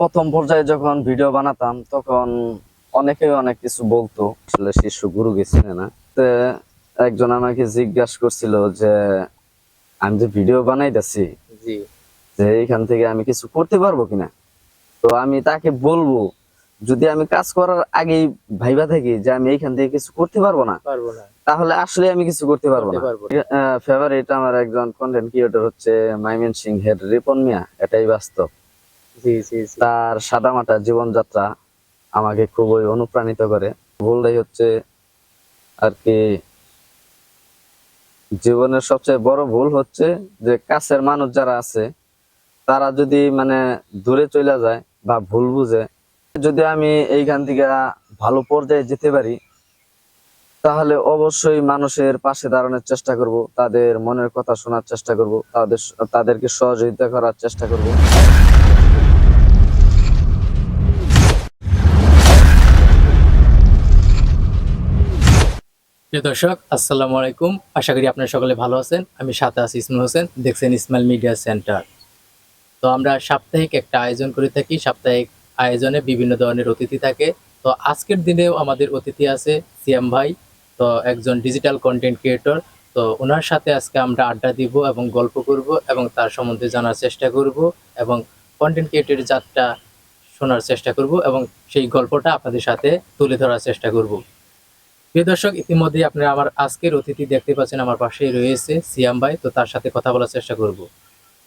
প্রথম পর্যায়ে যখন ভিডিও বানাতাম তখন অনেকে অনেক কিছু বলতো। আসলে শিশু গুরু গেছিল না। তো একজন আমাকে জিজ্ঞাসা করছিল যে আমি যে ভিডিও বানাইতেছি যে এইখান থেকে আমি কিছু করতে পারব কিনা? তো আমি তাকে বলব যদি আমি কাজ করার আগেই ভাইবা থাকি যে আমি এইখান থেকে কিছু করতে পারব না তাহলে আসলে আমি কিছু করতে পারব না। ফেভারিট আমার একজন কন্টেন্ট ক্রিয়েটর হচ্ছে মাইমেন সিং হেড রিপন মিয়া। এটাই বাস্তব। তার সাদামাটা জীবনযাত্রা আমাকে খুবই অনুপ্রাণিত করে। ভুলটাই হচ্ছে আর কি, জীবনের সবচেয়ে বড় ভুল হচ্ছে যে কাছের মানুষ যারা আছে, তারা যদি মানে দূরে চলে যায় বা ভুল বুঝে, যদি আমি এইখান থেকে ভালো পর্যায়ে যেতে পারি, তাহলে অবশ্যই মানুষের পাশে দাঁড়ানোর চেষ্টা করব, তাদের মনের কথা শোনার চেষ্টা করব, তাদের, তাদেরকে সহযোগিতা করার চেষ্টা করব। প্রিয় দর্শক, আসসালামু আলাইকুম। আশা করি আপনারা সকলে ভালো আছেন। আমি সাথে আছি ইসমুল হোসেন, দেখছেন ইসমাইল মিডিয়া সেন্টার। তো আমরা সাপ্তাহিক একটা আয়োজন করে থাকি। সাপ্তাহিক আয়োজনে বিভিন্ন ধরনের অতিথি থাকে। তো আজকের দিনেও আমাদের অতিথি আছে সিএম ভাই, তো একজন ডিজিটাল কন্টেন্ট ক্রিয়েটর। তো ওনার সাথে আজকে আমরা আড্ডা দিব এবং গল্প করব এবং তার সম্বন্ধে জানার চেষ্টা করব এবং কন্টেন্ট ক্রিয়েটরের যাত্রা শোনার চেষ্টা করব এবং সেই গল্পটা আপনাদের সাথে তুলে ধরার চেষ্টা করব। প্রিয় দর্শক ইতিমধ্যে আপনারা আমার আজকের অতিথি দেখতে পাচ্ছেন আমার পাশেই রয়েছে সিয়াম ভাই। তো তার সাথে কথা বলার চেষ্টা করব।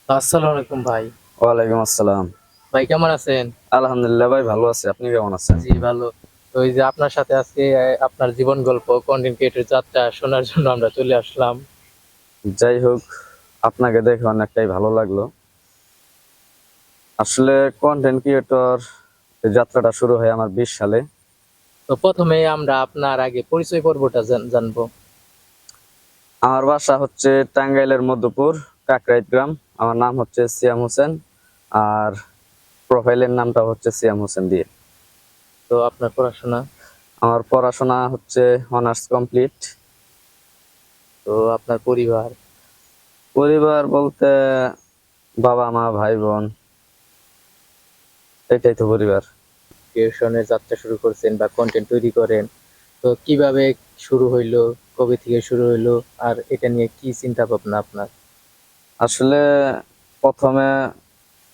তো আসসালামু আলাইকুম ভাই। ওয়ালাইকুম আসসালাম। ভাই কেমন আছেন? আলহামদুলিল্লাহ ভাই ভালো আছি। আপনি কেমন আছেন? জি ভালো। তো এই যে আপনার সাথে আজকে আপনার জীবন গল্প কন্টেন্ট ক্রিয়েটর যাত্রা শোনার জন্য আমরা চলে আসলাম। যাই হোক আপনাকে দেখে অনেকটাই ভালো লাগল। আসলে কন্টেন্ট ক্রিয়েটর যাত্রাটা শুরু হয় আমার বিশ সালে তো প্রথমে আমরা আপনার আগে পরিচয় পর্বটা জানব। আমার বাসা হচ্ছে টাঙ্গাইলের মধ্যপুর কাকরাইত গ্রাম। আমার নাম হচ্ছে সিয়াম হোসেন আর প্রোফাইলের নামটা হচ্ছে সিয়াম হোসেন দিয়ে। তো আপনার পড়াশোনা? আমার পড়াশোনা হচ্ছে অনার্স কমপ্লিট। তো আপনার পরিবার? পরিবার বলতে বাবা মা ভাই বোন এটাই তো পরিবার। ক্রিয়েশনের যাত্রা শুরু করছেন বা কন্টেন্ট তৈরি করেন, তো কীভাবে শুরু হইল, কবে থেকে শুরু হইল, আর এটা নিয়ে কি চিন্তা ভাবনা আপনার? আসলে প্রথমে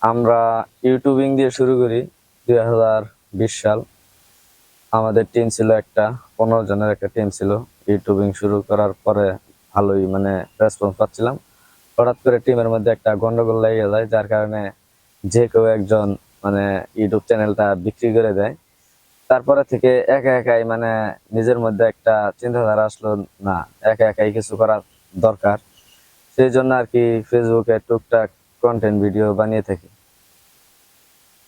আমরা ইউটিউবিং দিয়ে শুরু করি, দুই হাজার বিশ সাল। আমাদের টিম ছিল একটা, পনেরো জনের একটা টিম ছিল। ইউটিউবিং শুরু করার পরে ভালোই মানে রেসপন্স পাচ্ছিলাম। হঠাৎ করে টিমের মধ্যে একটা গন্ডগোল লেগে যায়, যার কারণে যে কেউ একজন মানে ইউটিউব চ্যানেলটা বিক্রি করে দেয়। তারপরে থেকে একা একাই মানে নিজের মধ্যে একটা চিন্তাধারা আসলো না একা একাই কিছু করা দরকার। সেই জন্য আর কি ফেসবুকে টুকটাক কন্টেন্ট ভিডিও বানিয়ে থাকি।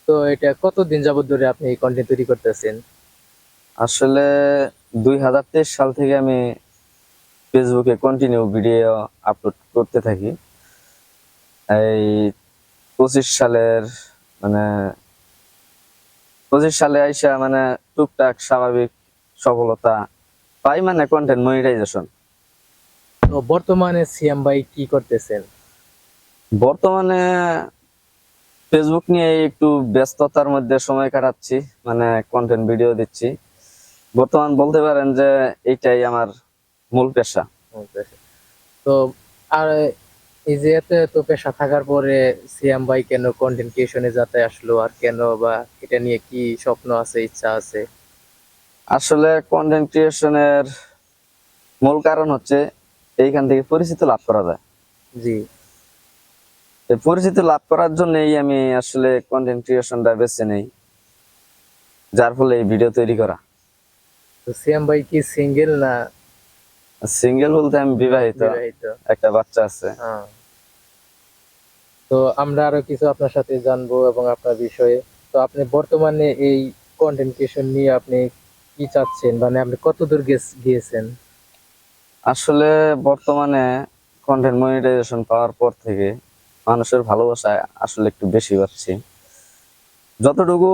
তো এটা কতদিন যাবত ধরে আপনি এই কন্টেন্ট তৈরি করতেছেন? আসলে দুই হাজার তেইশ সাল থেকে আমি ফেসবুকে কন্টিনিউ ভিডিও আপলোড করতে থাকি। এই পঁচিশ সালের মানে পঁচিশ সালে আইসা মানে টুকটাক স্বাভাবিক সফলতা পাই মানে কন্টেন্ট মনিটাইজেশন তো বর্তমানে সিএম ভাই কি করতেছেন? বর্তমানে ফেসবুক নিয়ে একটু ব্যস্ততার মধ্যে সময় কাটাচ্ছি মানে কন্টেন্ট ভিডিও দিচ্ছি। বর্তমান বলতে পারেন যে এইটাই আমার মূল পেশা। তো আর এই যে এত এত পেশা থাকার পরে সিএম ভাই কেন কন্টেন্ট ক্রিয়েশনে যাতে আসলো? আর কেন বা এটা নিয়ে কি স্বপ্ন আছে ইচ্ছা আছে? আসলে কন্টেন্ট ক্রিয়েশনের মূল কারণ হচ্ছে এইখান থেকে পরিচিতি লাভ করা যায়। জি। পরিচিতি লাভ করার জন্যই আমি আসলে কন্টেন্ট ক্রিয়েশনটা বেছে নেই। যার ফলে এই ভিডিও তৈরি করা। তো সিএম ভাই কি সিঙ্গেল না সিঙ্গেল বলতে আমি বিবাহিত। বিবাহিত। একটা বাচ্চা আছে। হ্যাঁ। তো আমরা আরও কিছু আপনার সাথে জানব এবং আপনার বিষয়ে। তো আপনি বর্তমানে এই কন্টেন্ট ক্রিয়েশন নিয়ে আপনি কি চাচ্ছেন? মানে আপনি কত দূর গিয়েছেন? আসলে বর্তমানে কন্টেন্ট মনিটাইজেশন পাওয়ার পর থেকে মানুষের ভালোবাসা আসলে একটু বেশি পাচ্ছি যতটুকু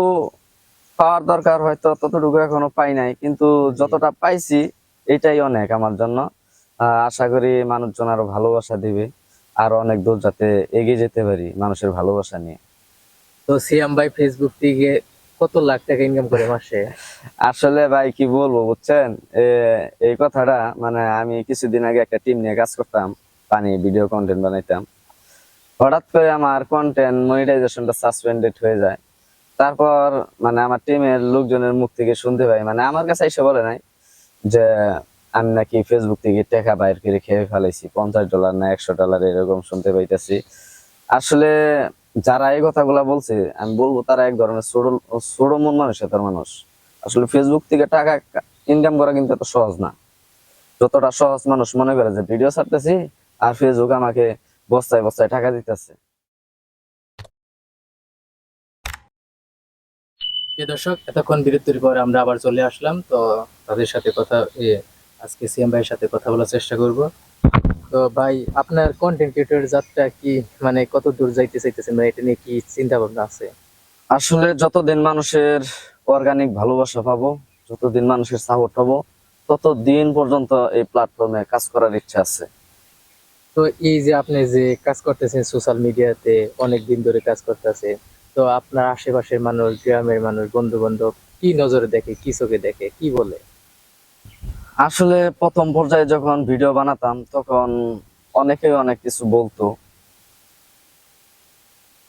পাওয়ার দরকার হয়তো ততটুকু এখনও পাই নাই। কিন্তু যতটা পাইছি এটাই অনেক আমার জন্য। আশা করি মানুষজন আরও ভালোবাসা দিবে। আর অনেক দূর যাতে এগিয়ে যেতে পারি মানুষের ভালোবাসা নিয়ে। তো সিয়াম ভাই ফেসবুক থেকে কত লাখ টাকা ইনকাম করে মাসে? আসলে ভাই কি বলব বুঝছেন? এই কথাটা মানে আমি কিছুদিন আগে একটা টিম নিয়ে কাজ করতাম পানি ভিডিও কন্টেন্ট বানাইতাম। হঠাৎ করে আমার কন্টেন্ট মনিটাইজেশনটা সাসপেন্ডেড হয়ে যায়। তারপর মানে আমার টিমের লোকজনের মুখ থেকে শুনতে পাই মানে আমার কাছে এসে বলে নাই যে আমি নাকি ফেসবুক থেকে টাকা বাইর করে খেয়ে ফেলাইছি, পঞ্চাশ ডলার না একশো ডলার এরকম শুনতে পাইতেছি। আসলে যারা এই কথাগুলা বলছে, আমি বলব তারা এক ধরনের ছোট মন মানুষের তার মানুষ। আসলে ফেসবুক থেকে টাকা ইনকাম করা কিন্তু এত সহজ না। যতটা সহজ মানুষ মনে করে যে, ভিডিও ছাড়তেছি আর ফেসবুক আমাকে বস্তায় বস্তায় টাকা দিতেছে। প্রিয় দর্শক এতক্ষণ বিরতির পর আমরা আবার চলে আসলাম। তো তাদের সাথে কথা আজকে সিএম ভাইয়ের সাথে কথা বলার চেষ্টা করব। তো ভাই আপনার কন্টেন্ট ক্রিয়েটর যাত্রা কি? মানে কত দূর যাইতে চাইতেছেন? মানে এটা নিয়ে কি চিন্তা ভাবনা আছে? আসলে যতদিন মানুষের অর্গানিক ভালোবাসা পাবো যতদিন মানুষের সাপোর্ট পাবো ততদিন পর্যন্ত এই প্ল্যাটফর্মে কাজ করার ইচ্ছা আছে। তো এই যে আপনি যে কাজ করতেছেন সোশ্যাল মিডিয়াতে অনেক দিন ধরে কাজ করতেছে তো আপনার আশেপাশের মানুষ গ্রামের মানুষ বন্ধু বান্ধব কি নজরে দেখে কি চোখে দেখে কি বলে? আসলে প্রথম পর্যায়ে যখন ভিডিও বানাতাম তখন অনেকে অনেক কিছু বলতো।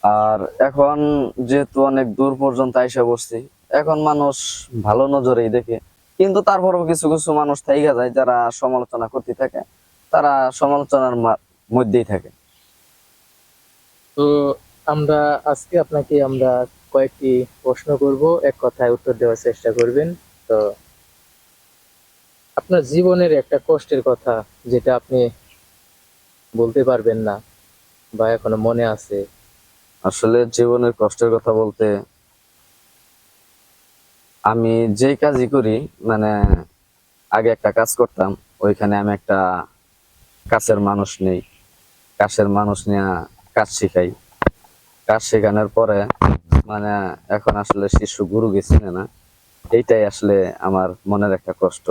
আর এখন যেহেতু অনেক দূর পর্যন্ত আইসা বসছি এখন মানুষ ভালো নজরেই দেখে। কিন্তু তারপরেও কিছু কিছু মানুষ থাইকা যায় যারা সমালোচনা করতে থাকে তারা সমালোচনার মধ্যেই থাকে। তো আমরা আজকে আপনাকে আমরা কয়েকটি প্রশ্ন করব, এক কথায় উত্তর দেওয়ার চেষ্টা করবেন। তো আপনার জীবনের একটা কষ্টের কথা যেটা আপনি বলতে পারবেন না বা এখনও মনে আছে। আসলে জীবনের কষ্টের কথা বলতে আমি যে কাজই করি মানে আগে একটা কাজ করতাম, ওইখানে আমি একটা কাছের মানুষ নেই। কাছের মানুষ নিয়ে কাজ শিখাই। কাজ শেখানোর পরে মানে এখন আসলে শিশু গুরু গেছি না। এইটাই আসলে আমার মনের একটা কষ্ট।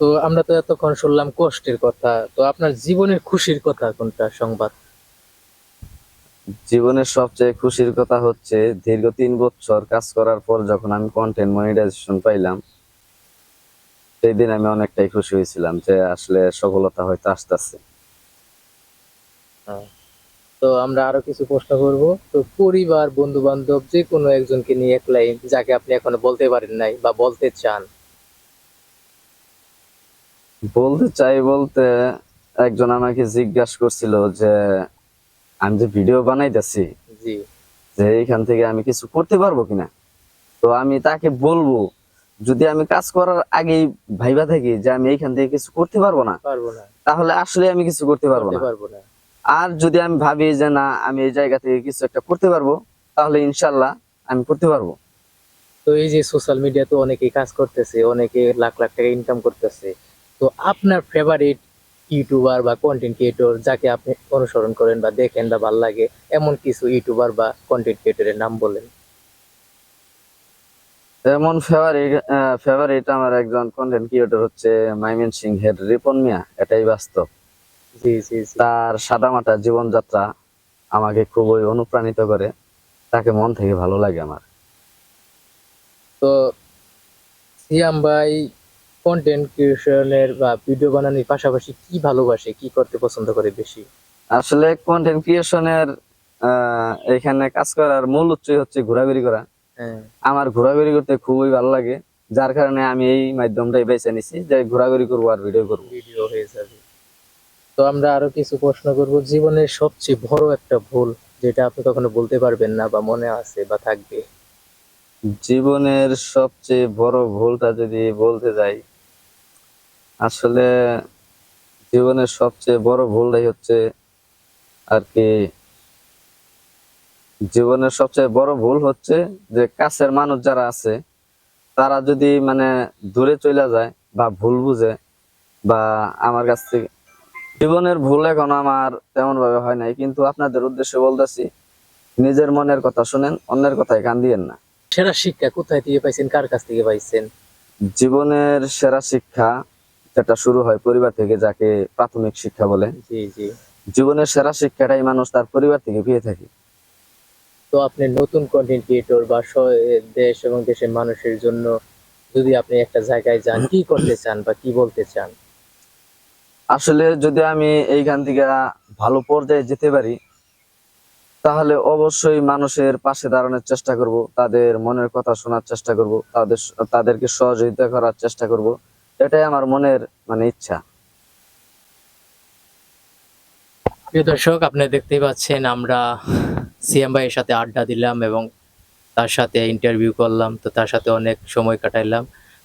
তো আমরা তো এতক্ষণ শুনলাম কষ্টের কথা। তো আপনার জীবনের খুশির কথা কোনটা সংবাদ? জীবনের সবচেয়ে খুশির কথা হচ্ছে দীর্ঘ তিন বছর কাজ করার পর যখন আমি কন্টেন্ট মনিটাইজেশন পাইলাম সেই দিন আমি অনেকটাই খুশি হয়েছিলাম যে আসলে সফলতা হয়তো আসতেছে। তো আমরা আরও কিছু প্রশ্ন করব। তো পরিবার বন্ধু বান্ধব যে কোনো একজনকে নিয়ে এক লাইন যাকে আপনি এখনও বলতে পারেন নাই বা বলতে চান। বলতে চাই বলতে একজন আমাকে জিজ্ঞাসা করছিল যে আমি যে ভিডিও বানাইতেছি জি। যে এইখান থেকে আমি কিছু করতে পারব কিনা? তো আমি তাকে বলব যদি আমি কাজ করার আগেই ভাইবা থাকি যে আমি এইখান থেকে কিছু করতে পারব না পারব না। তাহলে আসলে আমি কিছু করতে পারব না। পারব না। আর যদি আমি ভাবি যে না আমি এই জায়গা থেকে কিছু একটা করতে পারব তাহলে ইনশাল্লাহ আমি করতে পারব। তো এই যে সোশ্যাল মিডিয়াতে অনেকেই কাজ করতেছে অনেকে লাখ লাখ টাকা ইনকাম করতেছে। তো আপনার ফেভারিট ইউটিউবার বা কন্টেন্ট ক্রিয়েটর যাকে আপনি অনুসরণ করেন বা দেখেন বা ভালো লাগে এমন কিছু ইউটিউবার বা কন্টেন্ট ক্রিয়েটরের নাম বলেন? এমন ফেভারিট ফেভারিট আমার একজন কন্টেন্ট ক্রিয়েটর হচ্ছে মাইমিন সিং হের রিপন মিয়া এটাই বাস্তব। তার সাদামাটা জীবনযাত্রা আমাকে খুবই অনুপ্রাণিত করে। তাকে মন থেকে ভালো লাগে আমার। তো সিয়াম ভাই কন্টেন্ট ক্রিয়েশনের বা ভিডিও বানানোর পাশাপাশি কি ভালোবাসে? কি করতে পছন্দ করে বেশি? আসলে কন্টেন্ট ক্রিয়েশনের এখানে কাজ করার মূল উৎসই হচ্ছে ঘোরাঘুরি করা। হ্যাঁ। আমার ঘোরাঘুরি করতে খুবই ভালো লাগে। যার কারণে আমি এই মাধ্যমটাই বেছে নিছি যে ঘোরাঘুরি করব আর ভিডিও করব। ভিডিও হয়ে যাবে। তো আমরা আরও কিছু প্রশ্ন করব। জীবনের সবচেয়ে বড় একটা ভুল যেটা আপনি কখনো বলতে পারবেন না বা মনে আছে বা থাকবে। জীবনের সবচেয়ে বড় ভুলটা যদি বলতে যাই, আসলে জীবনের সবচেয়ে বড় ভুলটাই হচ্ছে আর কি, জীবনের সবচেয়ে বড় ভুল হচ্ছে যে কাছের মানুষ যারা আছে, তারা যদি মানে দূরে চলে যায় বা ভুল বুঝে বা আমার কাছ থেকে জীবনের ভুল এখন আমার তেমন ভাবে হয় নাই কিন্তু আপনাদের উদ্দেশ্যে বলতেছি নিজের মনের কথা শুনেন অন্যের কথায় কান দিয়েন না। সেরা শিক্ষা কোথায় থেকে পাইছেন? কার কাছ থেকে পাইছেন? জীবনের সেরা শিক্ষা যেটা শুরু হয় পরিবার থেকে যাকে প্রাথমিক শিক্ষা বলে। জি জি। জীবনের সেরা শিক্ষাটাই মানুষ তার পরিবার থেকে পেয়ে থাকে। তো আপনি নতুন কন্টেন্ট ক্রিয়েটর বা দেশ এবং দেশের মানুষের জন্য যদি আপনি একটা জায়গায় যান কি করতে চান বা কি বলতে চান? আসলে যদি আমি এইখান থেকে ভালো পর্যায়ে যেতে পারি, তাহলে অবশ্যই মানুষের পাশে দাঁড়ানোর চেষ্টা করব, তাদের মনের কথা শোনার চেষ্টা করব, তাদের তাদেরকে সহযোগিতা করার চেষ্টা করব। এটাই আমার মনের মানে ইচ্ছা। প্রিয় দর্শক, আপনি দেখতেই পাচ্ছেন আমরা সিএম ভাইয়ের সাথে আড্ডা দিলাম এবং তার সাথে ইন্টারভিউ করলাম, তো তার সাথে অনেক সময় কাটাইলাম।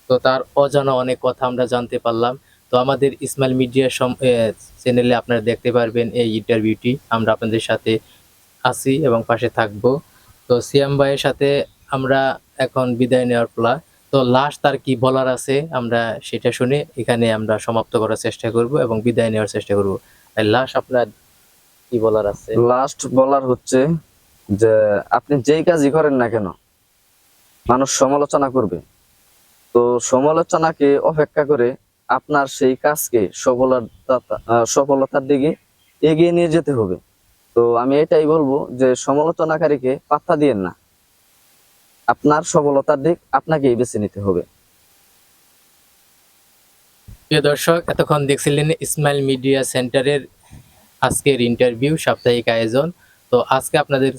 তো তার অজানা অনেক কথা আমরা জানতে পারলাম। তো আমাদের ইসমাইল মিডিয়া চ্যানেলে আপনারা দেখতে পারবেন এই ইন্টারভিউটি আমরা আপনাদের সাথে আছি এবং পাশে থাকব। তো সিয়াম ভাইয়ের সাথে আমরা এখন বিদায় নেওয়ার পালা। তো লাস্ট তার কি বলার আছে আমরা সেটা শুনে এখানে আমরা সমাপ্ত করার চেষ্টা করব এবং বিদায় নেওয়ার চেষ্টা করব। লাস্ট আপনার কি বলার আছে? লাস্ট বলার হচ্ছে যে, আপনি যেই কাজই করেন না কেন, মানুষ সমালোচনা করবে। তো সমালোচনাকে অপেক্ষা করে আপনার সেই কাজকে সফলতা সফলতার দিকে এগিয়ে নিয়ে যেতে হবে। তো আমি এটাই বলব যে সমালোচনাকারীকে পাত্তা দিয়েন না। আপনার সফলতার দিক আপনাকেই বেছে নিতে হবে। প্রিয় দর্শক, এতক্ষণ দেখছিলেন ইসমাইল মিডিয়া সেন্টারের আজকের ইন্টারভিউ, সাপ্তাহিক আয়োজন। তো আজকে আপনাদের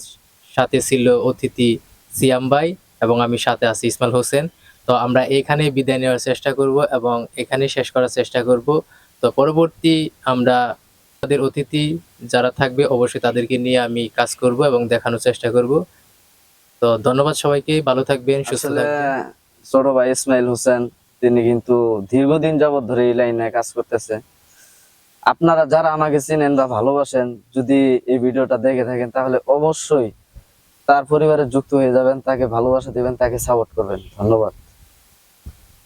সাথে ছিল অতিথি সিয়াম ভাই এবং আমি সাথে আছি ইসমাইল হোসেন। তো আমরা এখানে বিদায় নেওয়ার চেষ্টা করব এবং এখানে শেষ করার চেষ্টা করব। তো পরবর্তী আমরা তাদের অতিথি যারা থাকবে অবশ্যই তাদেরকে নিয়ে আমি কাজ করব এবং দেখানোর চেষ্টা করব। তো ধন্যবাদ সবাইকে ভালো থাকবেন সুস্থ ছোট ভাই ইসমাইল হোসেন তিনি কিন্তু দীর্ঘদিন যাবৎ ধরে এই লাইনে কাজ করতেছে। আপনারা যারা আমাকে চিনেন বা ভালোবাসেন যদি এই ভিডিওটা দেখে থাকেন তাহলে অবশ্যই তার পরিবারে যুক্ত হয়ে যাবেন তাকে ভালোবাসা দিবেন তাকে সাপোর্ট করবেন। ধন্যবাদ।